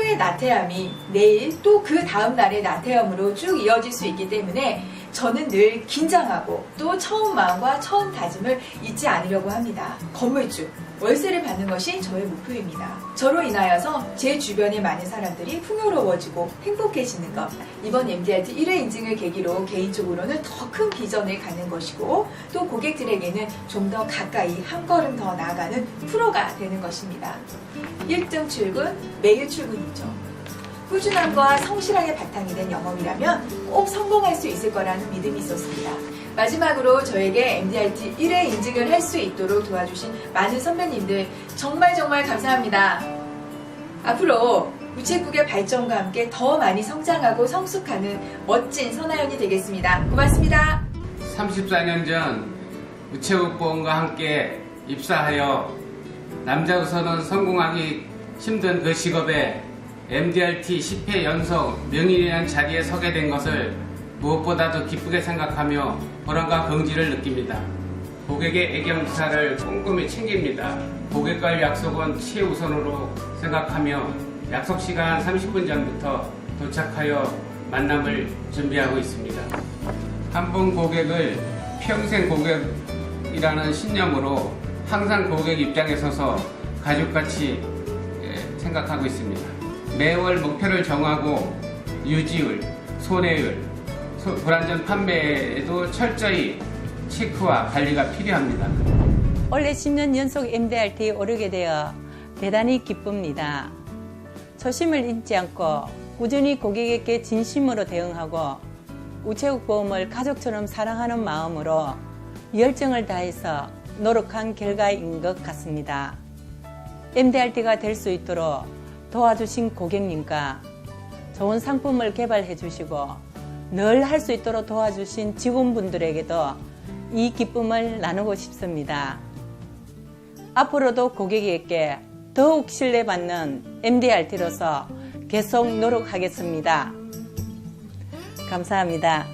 하루의 나태함이 내일 또 그 다음 날의 나태함으로 쭉 이어질 수 있기 때문에 저는 늘 긴장하고 또 처음 마음과 처음 다짐을 잊지 않으려고 합니다. 건물주, 월세를 받는 것이 저의 목표입니다. 저로 인하여서 제 주변의 많은 사람들이 풍요로워지고 행복해지는 것. 이번 MDRT 1회 인증을 계기로 개인적으로는 더 큰 비전을 갖는 것이고 또 고객들에게는 좀 더 가까이 한 걸음 더 나아가는 프로가 되는 것입니다. 1등 출근, 매일 출근이죠. 꾸준함과 성실하게 바탕이 된 영업이라면 꼭 성공할 수 있을 거라는 믿음이 있었습니다. 마지막으로 저에게 MDRT 1회 인증을 할 수 있도록 도와주신 많은 선배님들 정말 정말 감사합니다. 앞으로 우체국의 발전과 함께 더 많이 성장하고 성숙하는 멋진 선하연이 되겠습니다. 고맙습니다. 34년 전 우체국 보험과 함께 입사하여 남자로서는 성공하기 힘든 그 직업에 MDRT 10회 연속 명인이라는 자리에 서게 된 것을 무엇보다도 기쁘게 생각하며 보람과 긍지를 느낍니다. 고객의 애경사를 꼼꼼히 챙깁니다. 고객과의 약속은 최우선으로 생각하며 약속 시간 30분 전부터 도착하여 만남을 준비하고 있습니다. 한번 고객을 평생 고객이라는 신념으로 항상 고객 입장에 서서 가족같이 예, 생각하고 있습니다. 매월 목표를 정하고 유지율, 손해율, 소- 불안전 판매에도 철저히 체크와 관리가 필요합니다. 올해 10년 연속 MDRT에 오르게 되어 대단히 기쁩니다. 초심을 잃지 않고 꾸준히 고객에게 진심으로 대응하고 우체국 보험을 가족처럼 사랑하는 마음으로 열정을 다해서 노력한 결과인 것 같습니다. MDRT가 될 수 있도록 도와주신 고객님과 좋은 상품을 개발해 주시고 늘 할 수 있도록 도와주신 직원분들에게도 이 기쁨을 나누고 싶습니다. 앞으로도 고객에게 더욱 신뢰받는 MDRT로서 계속 노력하겠습니다. 감사합니다.